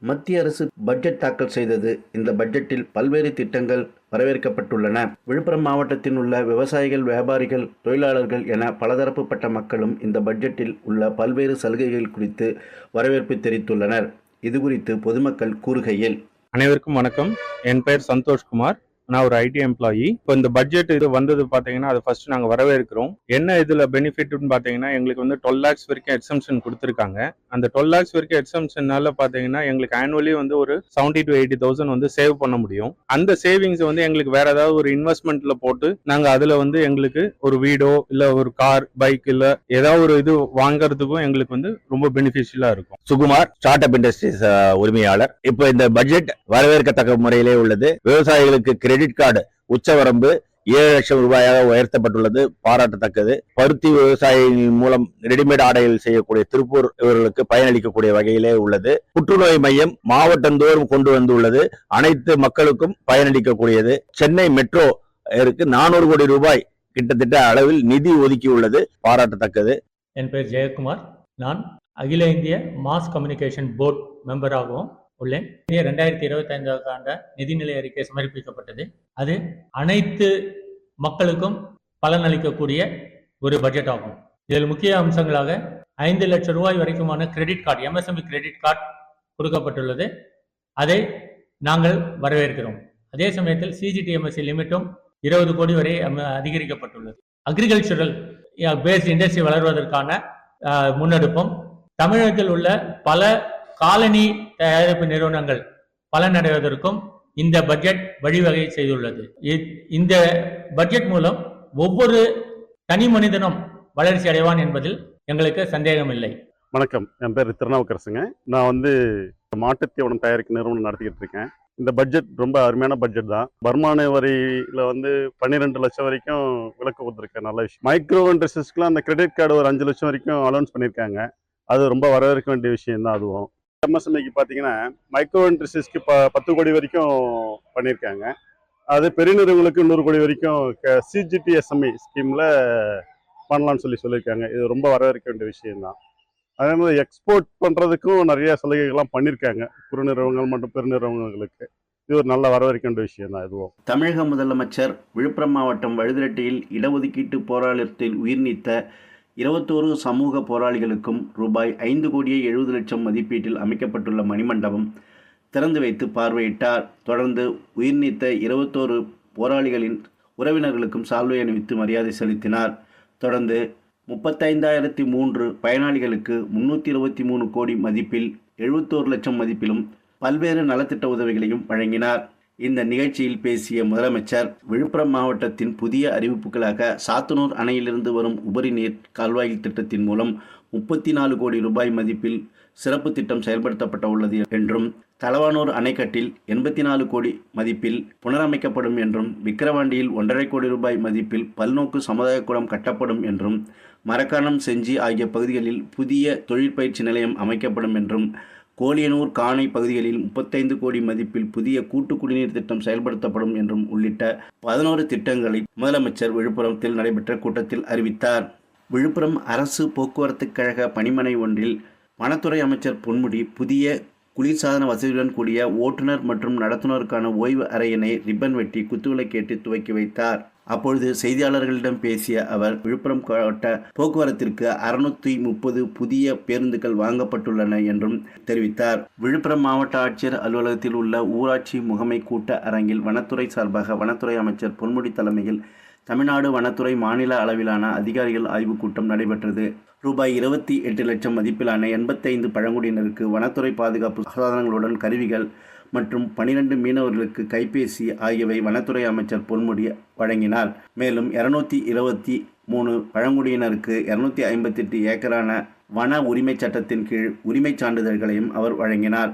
மத்திய அரசு பட்ஜெட் தாக்கல் செய்தது. இந்த பட்ஜெட்டில் பல்வேறு திட்டங்கள் வரவேற்கப்பட்டுள்ளன. விழுப்புரம் மாவட்டத்தில் உள்ள விவசாயிகள் வியாபாரிகள் தொழிலாளர்கள் என பலதரப்புப்பட்ட மக்களும் இந்த பட்ஜெட்டில் உள்ள பல்வேறு சலுகைகள் குறித்து வரவேற்பு தெரிவித்துள்ளனர். இதுகுறித்து பொதுமக்கள் கூறுகையில் அனைவருக்கும் வணக்கம். என் பெயர் சந்தோஷ்குமார். நான் ஒரு ஐடி எம்ப்ளாயி இப்போ இந்த பட்ஜெட் இது வந்தது பார்த்தீங்கன்னா அது ஃபர்ஸ்ட் நாங்கள் வரவேற்கிறோம். என்ன இதில் பெனிஃபிட்னு பார்த்தீங்கன்னா எங்களுக்கு வந்து டுவெல் லேக்ஸ் வரைக்கும் எக்ஸம்ஷன் கொடுத்துருக்காங்க. அந்த டுவெல் லேக்ஸ் வரைக்கும் எக்ஸம்ஷனால பார்த்தீங்கன்னா எங்களுக்கு ஆனுவலி வந்து ஒரு செவன்டி டு எயிட்டி தௌசண்ட் வந்து சேவ் பண்ண முடியும். அந்த சேவிங்ஸ் வந்து எங்களுக்கு வேற ஏதாவது ஒரு இன்வெஸ்ட்மெண்ட்ல போட்டு நாங்கள் அதில் வந்து எங்களுக்கு ஒரு வீடோ இல்லை ஒரு கார் பைக் இல்லை ஏதாவது ஒரு இது வாங்குறதுக்கும் எங்களுக்கு வந்து ரொம்ப பெனிஃபிஷியலாக இருக்கும். சுகுமார் ஸ்டார்ட் அப் இண்டஸ்ட்ரீஸ் உரிமையாளர். இப்போ இந்த பட்ஜெட் வரவேற்கத்தக்க முறையிலே உள்ளது. விவசாயிகளுக்கு கிரெடிட் கிரெடிட் கார்டு உச்சவரம்பு ஏழு லட்சம் ரூபாயாக உயர்த்தப்பட்டுள்ளது. பாராட்டத்தக்கது. பருத்தி விவசாயிகள் மூலம் ரெடிமேட் ஆடைகள் செய்யக்கூடிய திருப்பூர் இவர்களுக்கு பயனளிக்கக்கூடிய வகையிலே உள்ளது. புற்றுநோய் மையம் மாவட்டந்தோறும் கொண்டு வந்துள்ளது. அனைத்து மக்களுக்கும் பயனளிக்கக்கூடியது. சென்னை மெட்ரோ இருக்கு. நானூறு கோடி ரூபாய் கிட்டத்தட்ட அளவில் நிதி ஒதுக்கியுள்ளது. பாராட்டத்தக்கது. என் பேர் ஜெயக்குமார். நான் அகில இந்திய மாஸ் கம்யூனிகேஷன் போர்ட் மெம்பராகவும் உள்ளேன் இந்திய ரெண்டாயிரத்தி இருபத்தி ஐந்தாவது ஆண்ட நிதிநிலை அறிக்கை சமர்ப்பிக்கப்பட்டது. அது அனைத்து மக்களுக்கும் பலனளிக்கக்கூடிய ஒரு பட்ஜெட் ஆகும். இதில் முக்கிய அம்சங்களாக ஐந்து லட்சம் ரூபாய் வரைக்குமான credit card MSME credit card கொடுக்கப்பட்டுள்ளது. அதை நாங்கள் வரவேற்கிறோம். அதே சமயத்தில் சிஜிடிஎம்எஸ்சி லிமிட்டும் இருபது கோடி வரை அம- அதிகரிக்கப்பட்டுள்ளது. அக்ரிகல்ச்சரல் பேஸ்ட் இண்டஸ்ட்ரி வளர்வதற்கான முன்னெடுப்பும் தமிழகத்தில் உள்ள பல காலனி தயாரிப்பு நிறுவனங்கள் பலனடைவதற்கும் இந்த பட்ஜெட் வழிவகை செய்துள்ளது. இ- இந்த பட்ஜெட் மூலம் ஒவ்வொரு தனி மனிதனும் வளர்ச்சி அடைவான் என்பதில் எங்களுக்கு சந்தேகமில்லை. வணக்கம். என் பேர் திருநாவுக்கரசுங்க. நான் வந்து மாட்டுத்தீவனம் தயாரிக்கும் நிறுவனம் நடத்திக்கிட்டு இருக்கேன். இந்த பட்ஜெட் ரொம்ப அருமையான பட்ஜெட் தான். வருமான வரியில வந்து பன்னிரெண்டு லட்சம் வரைக்கும் விலக்கு கொடுத்துருக்கேன் நல்ல விஷயம். மைக்ரோ இண்டஸ்ட்ரீஸ்க்குலாம் அந்த கிரெடிட் கார்டு ஒரு அஞ்சு லட்சம் வரைக்கும் அலௌன்ஸ் பண்ணியிருக்காங்க. அது ரொம்ப வரவேற்க வேண்டிய விஷயம் தான் அதுவும். எம்எஸ்எம்ஐக்கு பார்த்தீங்கன்னா மைக்ரோ இண்டஸ்ட்ரீஸ்க்கு ப பத்து கோடி வரைக்கும் பண்ணியிருக்காங்க அது பெரிய நிறுவனங்களுக்கு நூறு கோடி வரைக்கும் சிஜிடிஎஸ்எம்இ ஸ்கீமில் பண்ணலாம்னு சொல்லி சொல்லியிருக்காங்க இது ரொம்ப வரவேற்க வேண்டிய விஷயம்தான். அதே மாதிரி எக்ஸ்போர்ட் பண்ணுறதுக்கும் நிறைய சலுகைகள்லாம் பண்ணியிருக்காங்க குறு நிறுவனங்கள் மற்றும் பெருநிறுவனங்களுக்கு இது ஒரு நல்ல வரவேற்க வேண்டிய விஷயம் தான் இதுவும். தமிழக முதலமைச்சர் விழுப்புரம் மாவட்டம் வழுதிரட்டியில் இடஒதுக்கீட்டு போராட்டத்தில் உயிர் நீத்த இருபத்தோரு சமூக போராளிகளுக்கும் ரூபாய் ஐந்து கோடியே எழுபது லட்சம் மதிப்பீட்டில் அமைக்கப்பட்டுள்ள மணிமண்டபம் திறந்து வைத்து பார்வையிட்டார். தொடர்ந்து உயிர் நீத்த இருபத்தோரு போராளிகளின் உறவினர்களுக்கும் சால்வை அணிவித்து மரியாதை செலுத்தினார். தொடர்ந்து முப்பத்தைந்தாயிரத்தி மூன்று பயனாளிகளுக்கு முன்னூற்றி இருபத்தி மூணு கோடி மதிப்பில் எழுபத்தோரு லட்சம் மதிப்பிலும் பல்வேறு நலத்திட்ட உதவிகளையும் வழங்கினார். இந்த நிகழ்ச்சியில் பேசிய முதலமைச்சர் விழுப்புரம் மாவட்டத்தின் புதிய அறிவிப்புகளாக சாத்தனூர் அணையிலிருந்து வரும் உபரி நீர் கால்வாய் திட்டத்தின் மூலம் முப்பத்தி நாலு கோடி ரூபாய் மதிப்பில் சிறப்பு திட்டம் செயல்படுத்தப்பட்ட உள்ளது என்றும் தலவானூர் அணைக்கட்டில் எண்பத்தி நாலு கோடி மதிப்பில் புனரமைக்கப்படும் என்றும் விக்கிரவாண்டியில் ஒன்றரை கோடி ரூபாய் மதிப்பில் பல்நோக்கு சமுதாய கூடம் கட்டப்படும் என்றும் மரக்காணம் செஞ்சி ஆகிய பகுதிகளில் புதிய தொழிற்பயிற்சி நிலையம் அமைக்கப்படும் என்றும் கோலியனூர் காணை பகுதிகளில் முப்பத்தைந்து கோடி மதிப்பில் புதிய கூட்டு குடிநீர் திட்டம் செயல்படுத்தப்படும் என்றும் உள்ளிட்ட பதினோரு திட்டங்களை முதலமைச்சர் விழுப்புரத்தில் நடைபெற்ற கூட்டத்தில் அறிவித்தார். விழுப்புரம் அரசு போக்குவரத்துக் கழக பணிமனை ஒன்றில் வனத்துறை அமைச்சர் பொன்முடி புதிய குளிர்சாதன வசதியுடன் கூடிய ஓட்டுநர் மற்றும் நடத்துனருக்கான ஓய்வு அறையினை ரிப்பன் வெட்டி குத்துவிளக்கேற்றி துவக்கி வைத்தார். அப்பொழுது செய்தியாளர்களிடம் பேசிய அவர் விழுப்புரம் கோட்ட போக்குவரத்திற்கு அறுநூத்தி முப்பது புதிய பேருந்துகள் வாங்கப்பட்டுள்ளன என்றும் தெரிவித்தார். விழுப்புரம் மாவட்ட ஆட்சியர் அலுவலகத்தில் உள்ள ஊராட்சி முகமை கூட்ட அரங்கில் வனத்துறை சார்பாக வனத்துறை அமைச்சர் பொன்முடி தலைமையில் தமிழ்நாடு வனத்துறை மாநில அளவிலான அதிகாரிகள் ஆய்வுக் கூட்டம் நடைபெற்றது. ரூபாய் இருபத்தி எட்டு லட்சம் மதிப்பிலான எண்பத்தைந்து பழங்குடியினருக்கு வனத்துறை பாதுகாப்பு சாதனங்களுடன் கருவிகள் மற்றும் பனிரெண்டு மீனவர்களுக்கு கைபேசி ஆகியவை வனத்துறை அமைச்சர் பொன்முடி வழங்கினார். மேலும் இருநூத்தி இருபத்தி மூணு பழங்குடியினருக்கு இருநூத்தி ஐம்பத்தெட்டு ஏக்கரான வன உரிமை சட்டத்தின் கீழ் உரிமைச் சான்றிதழ்களையும் அவர் வழங்கினார்.